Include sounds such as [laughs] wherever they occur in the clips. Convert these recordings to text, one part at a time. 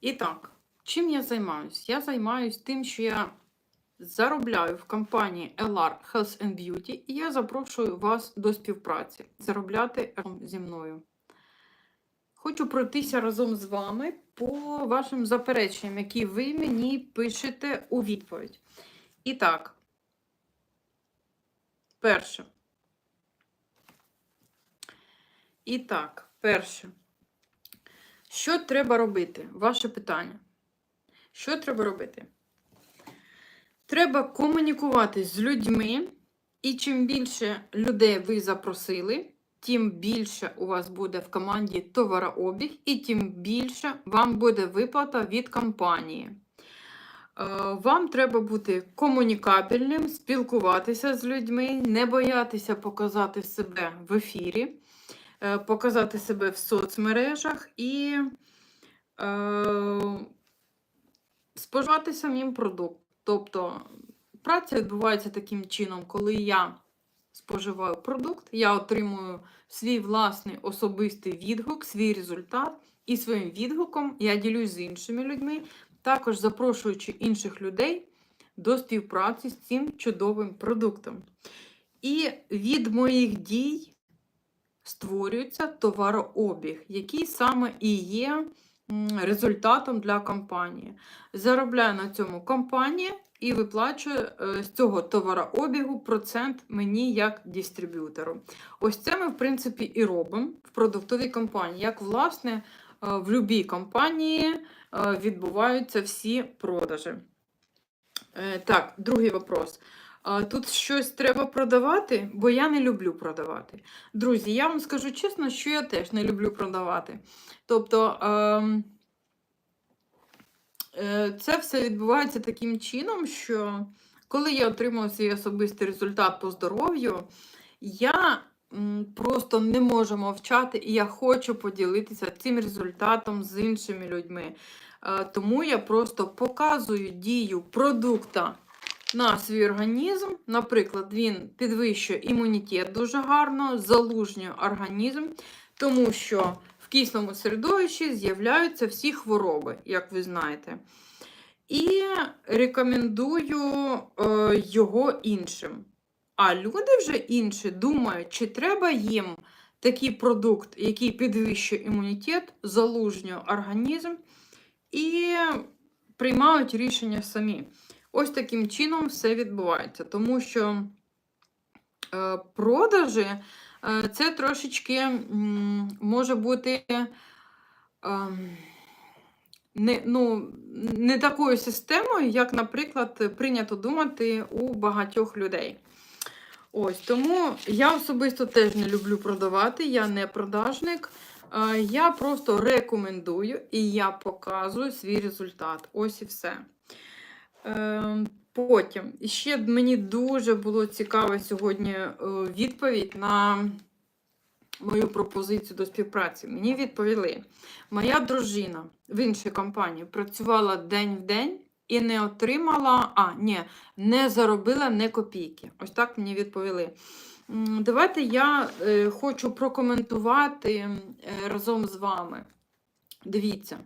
І так, чим я займаюсь? Я займаюсь тим, що я заробляю в компанії LR Health and Beauty, і я запрошую вас до співпраці, заробляти разом зі мною. Хочу пройтися разом з вами по вашим запереченням, які ви мені пишете у відповідь. І так, перше. І так, перше. Що треба робити? Ваше питання. Що треба робити? Треба комунікувати з людьми, і чим більше людей ви запросили, тим більше у вас буде в команді товарообіг, і тим більше вам буде виплата від компанії. Е, Вам треба бути комунікабельним, спілкуватися з людьми, не боятися показати себе в ефірі, показати себе в соцмережах і е, споживати самим продукт. Тобто праця відбувається таким чином, коли я споживаю продукт, я отримую свій власний особистий відгук, свій результат, і своїм відгуком я ділюсь з іншими людьми, також запрошуючи інших людей до співпраці з цим чудовим продуктом. І від моїх дій створюється товарообіг, який саме і є результатом для компанії. Заробляє на цьому компанія і виплачує е, з цього товарообігу процент мені як дистриб'ютору. Ось це ми, в принципі, і робимо в продуктовій компанії. Як, власне, е, в будь-якій компанії е, відбуваються всі продажі. Так, другий вопрос. Тут щось треба продавати, бо я не люблю продавати. Друзі, я вам скажу чесно, що я теж не люблю продавати. Тобто ем, е, це все відбувається таким чином, що коли я отримую свій особистий результат по здоров'ю, я просто не можу мовчати, і я хочу поділитися цим результатом з іншими людьми. Е, Тому я просто показую дію продукта на свій організм. Наприклад, він підвищує імунітет дуже гарно, залужнює організм, тому що в кисному середовищі з'являються всі хвороби, як ви знаєте. І рекомендую е, його іншим. А люди вже інші думають, чи треба їм такий продукт, який підвищує імунітет, залужнює організм, і приймають рішення самі. Ось таким чином все відбувається, тому що е, продажі е, це трошечки може бути е, не, ну, не такою системою, як, наприклад, прийнято думати у багатьох людей. Ось тому я особисто теж не люблю продавати, я не продажник. Я просто рекомендую і я показую свій результат. Ось і все. Ем, Потім ще мені дуже було цікаво сьогодні е, відповідь на мою пропозицію до співпраці. Мені відповіли, моя дружина в іншій компанії працювала день в день і не отримала, а, ні, не заробила не копійки. Ось так мені відповіли. Давайте я е, хочу прокоментувати е, разом з вами. Дивіться.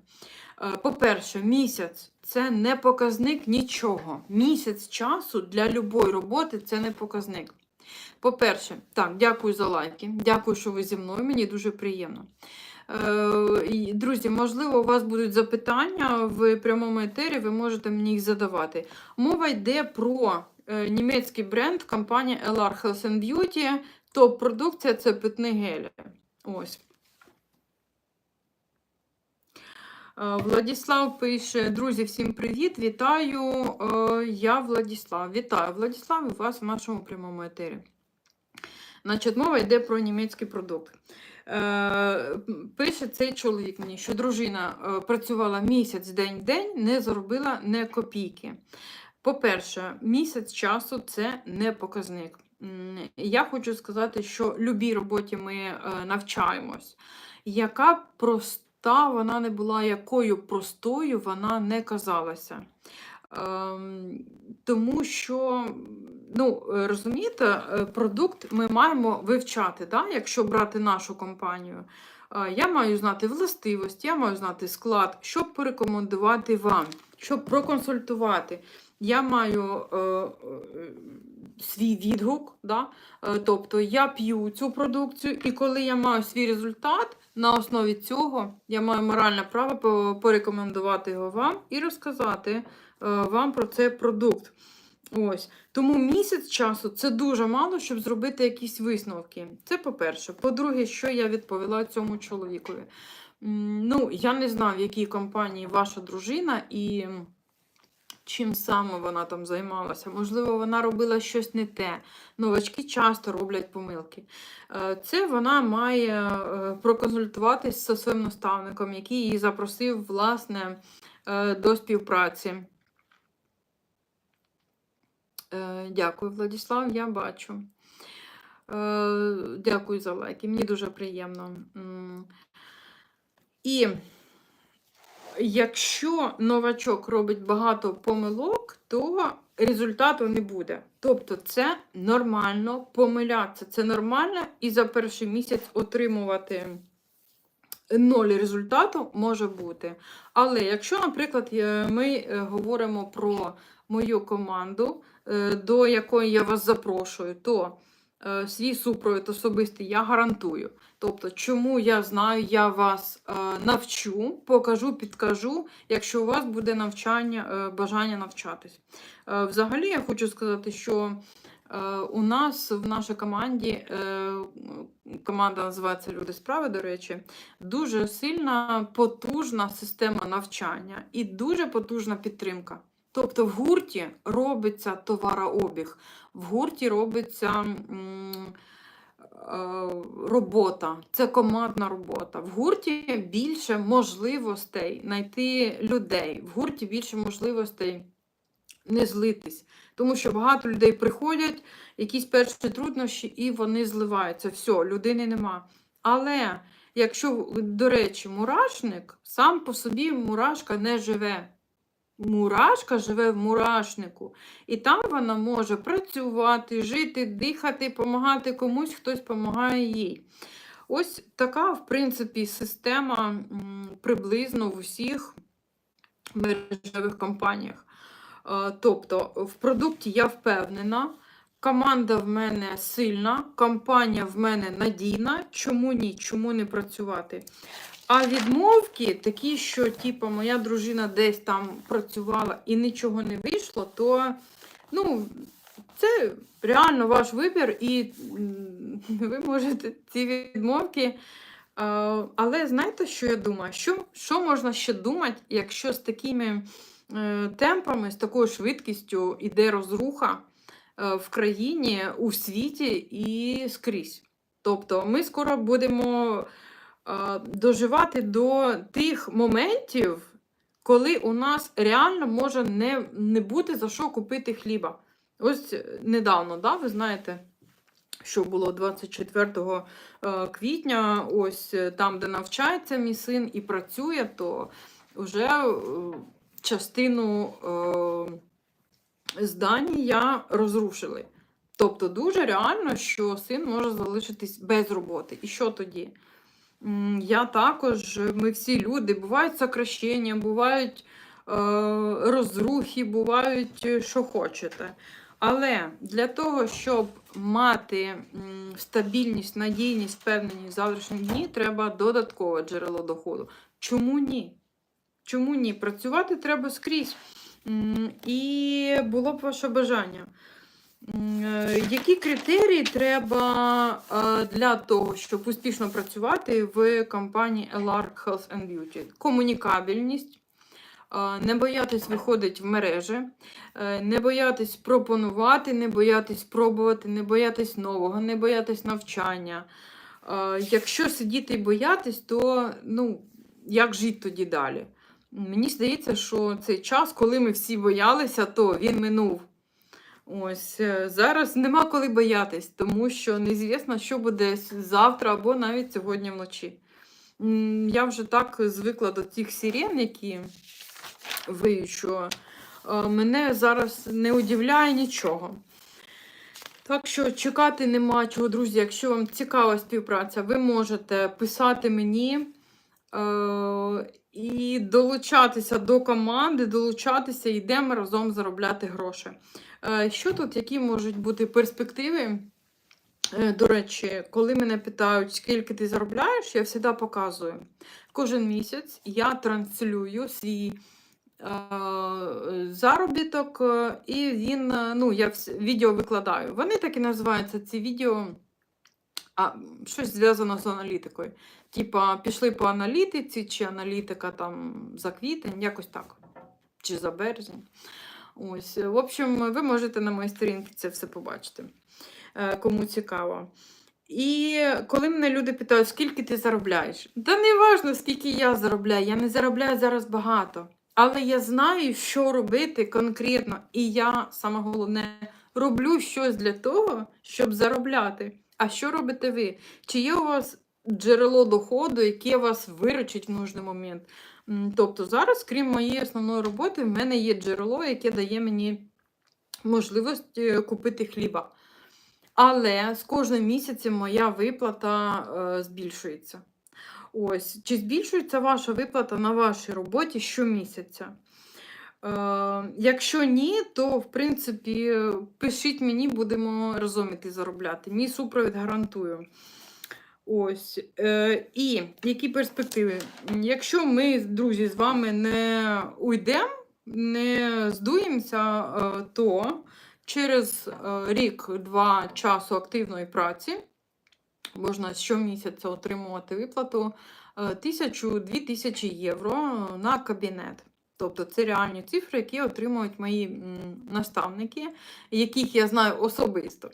По-перше, місяць це не показник нічого. Місяць часу для любої роботи це не показник. По-перше, так, дякую за лайки. Дякую, що ви зі мною. Мені дуже приємно. Е, Друзі, можливо, у вас будуть запитання в прямому етері, ви можете мені їх задавати. Мова йде про е, німецький бренд компанія LR Health and Beauty. Топ-продукція це питний гель. Ось. Е, Владіслав пише: Друзі, всім привіт! Вітаю! Е, Я Владіслав. Вітаю Владіслав і вас в нашому прямому етері. Значить, мова йде про німецький продукт. Е, Пише цей чоловік мені, що дружина е, працювала місяць день-день, не заробила не копійки. По-перше, місяць часу це не показник. Я хочу сказати, що любій роботі ми е, навчаємось. Яка б проста вона не була, якою простою вона не казалася. Ем, тому що, ну, е, розумієте, е, продукт ми маємо вивчати, да? якщо брати нашу компанію. Е, Я маю знати властивості, я маю знати склад, щоб порекомендувати вам, щоб проконсультувати. Я маю е, свій відгук, да? Е, тобто я п'ю цю продукцію, і коли я маю свій результат, на основі цього я маю моральне право порекомендувати його вам і розказати е, вам про цей продукт. Ось. Тому місяць часу це дуже мало, щоб зробити якісь висновки. Це по-перше. По-друге, що я відповіла цьому чоловікові. Ну, я не знав, в якій компанії ваша дружина і чим саме вона там займалася. Можливо, вона робила щось не те. Новачки часто роблять помилки. Е, Це вона має е, проконсультуватись зі своїм наставником, який її запросив, власне, е, до співпраці. Дякую, Владислав, я бачу. Дякую за лайки, мені дуже приємно. І якщо новачок робить багато помилок, то результату не буде. Тобто це нормально помилятися. Це нормально і за перший місяць отримувати ноль результату може бути. Але якщо, наприклад, ми е, говоримо про мою команду, е, до якої я вас запрошую, то свій супровід особистий я гарантую. Тобто, чому я знаю, я вас е, навчу, покажу, підкажу, якщо у вас буде навчання, е, бажання навчатись. Е, Взагалі, я хочу сказати, що е, у нас в нашій команді, е, команда називається Люди справи, до речі, дуже сильна потужна система навчання і дуже потужна підтримка. Тобто в гурті робиться товарообіг, в гурті робиться е, робота, це командна робота. В гурті більше можливостей знайти людей, в гурті більше можливостей не злитись. Тому що багато людей приходять, якісь перші труднощі, і вони зливаються. Все, людини нема. Але якщо, до речі, мурашник, сам по собі мурашка не живе. Мурашка живе в мурашнику. І там вона може працювати, жити, дихати, допомагати комусь, хтось допомагає їй. Ось така, в принципі, система приблизно в усіх мережевих компаніях. Е, Тобто, в продукті я впевнена, команда в мене сильна, компанія в мене надійна. Чому ні? Чому не працювати? А відмовки, такі, що типу, моя дружина десь там працювала і нічого не вийшло, то ну, це реально ваш вибір, і [laughs] ви можете ці відмовки. Але знаєте, що я думаю? Що, що можна ще думати, якщо з такими е, темпами, з такою швидкістю йде розруха е, в країні, у світі і скрізь? Тобто ми скоро будемо доживати до тих моментів, коли у нас реально може не, не бути за що купити хліба. Ось е, недавно, да, ви знаєте, що було 24 е, квітня, ось е, там, де навчається мій син і працює, то вже е, частину е, здання розрушили. Тобто дуже реально, що син може залишитись без роботи. І що тоді? Я також, ми всі люди, бувають сокращення, бувають е, розрухи, бувають е, що хочете. Але для того, щоб мати стабільність, надійність, впевненість в завтрашні дні, треба додаткове джерело доходу. Чому ні? Чому ні? Працювати треба скрізь. І було б ваше бажання. Е, Які критерії треба е, для того, щоб успішно працювати в компанії Elark Health and Beauty? Комунікабельність, е, не боятись виходити в мережі, не боятись пропонувати, не боятись пробувати, не боятись нового, не боятись навчання. Якщо сидіти і боятись, то ну, як жити тоді далі? Мені здається, що цей час, коли ми всі боялися, то він минув. Ось е, зараз нема коли боятись, тому що неізвісно, що буде завтра або навіть сьогодні вночі. Я вже так звикла до цих сирен, які виють, що е, мене зараз не удивляє нічого. Так що чекати нема чого, друзі. Якщо вам цікава співпраця, ви можете писати мені і долучатися до команди, долучатися, йдемо разом заробляти гроші. Е, що тут, які можуть бути перспективи? Е, До речі, коли мене питають, скільки ти заробляєш, я завжди показую. Кожен місяць я транслюю свій е, заробіток, е, і він, е, ну, я відео викладаю. Вони так і називаються ці відео, а, щось зв'язано з аналітикою. Типа, пішли по аналітиці, чи аналітика там за квітень, якось так. Чи за березень. Ось, в общем, ви можете на моїй сторінці це все побачити, е, кому цікаво. І коли мене люди питають, скільки ти заробляєш? Та не важливо, скільки я заробляю. Я не заробляю зараз багато. Але я знаю, що робити конкретно. І я, саме головне, роблю щось для того, щоб заробляти. А що робите ви? Чи є у вас джерело доходу, яке вас виручить в нужний момент? Тобто зараз, крім моєї основної роботи, в мене є джерело, яке дає мені можливість е, купити хліба. Але з кожним місяцем моя виплата е, збільшується. Ось, чи збільшується ваша виплата на вашій роботі щомісяця? Е, якщо ні, то в принципі пишіть мені, будемо разом іти заробляти. Мій супровід гарантую. Ось. Е, і які перспективи? Якщо ми, друзі, з вами не уйдемо, не здуємося, е, то через е, рік-два часу активної праці можна щомісяця отримувати виплату е, тисячу-дві тисячі євро на кабінет. Тобто це реальні цифри, які отримують мої наставники, яких я знаю особисто.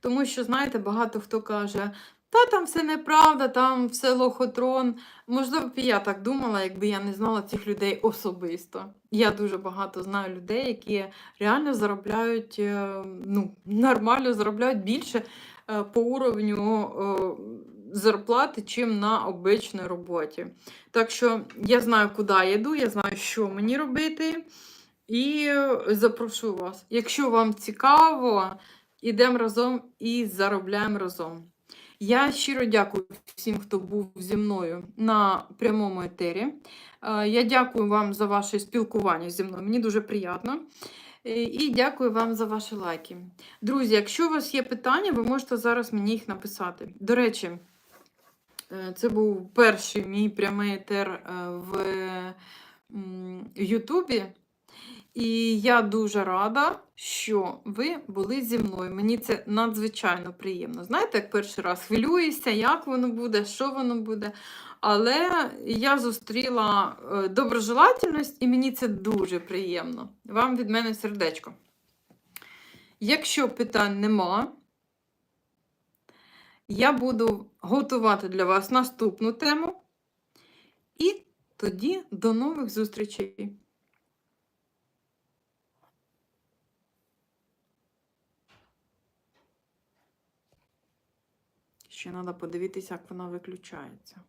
Тому що, знаєте, багато хто каже, та там все неправда, там все лохотрон. Можливо, б я так думала, якби я не знала цих людей особисто. Я дуже багато знаю людей, які реально заробляють е, ну, нормально заробляють більше е, по уровню е, зарплати, чим на обичній роботі. Так що я знаю, куди я йду, я знаю, що мені робити. І запрошую вас. Якщо вам цікаво, ідемо разом і заробляємо разом. Я щиро дякую всім, хто був зі мною на прямому етері. Е, Я дякую вам за ваше спілкування зі мною. Мені дуже приємно. Е, І дякую вам за ваші лайки. Друзі, якщо у вас є питання, ви можете зараз мені їх написати. До речі, е, це був перший мій прямий етер в Ютубі. І я дуже рада, що ви були зі мною. Мені це надзвичайно приємно. Знаєте, як перший раз хвилююся, як воно буде, що воно буде. Але я зустріла е, доброжелательність, і мені це дуже приємно. Вам від мене сердечко. Якщо питань нема, я буду готувати для вас наступну тему. І тоді до нових зустрічей. Ще треба подивитися, як вона виключається.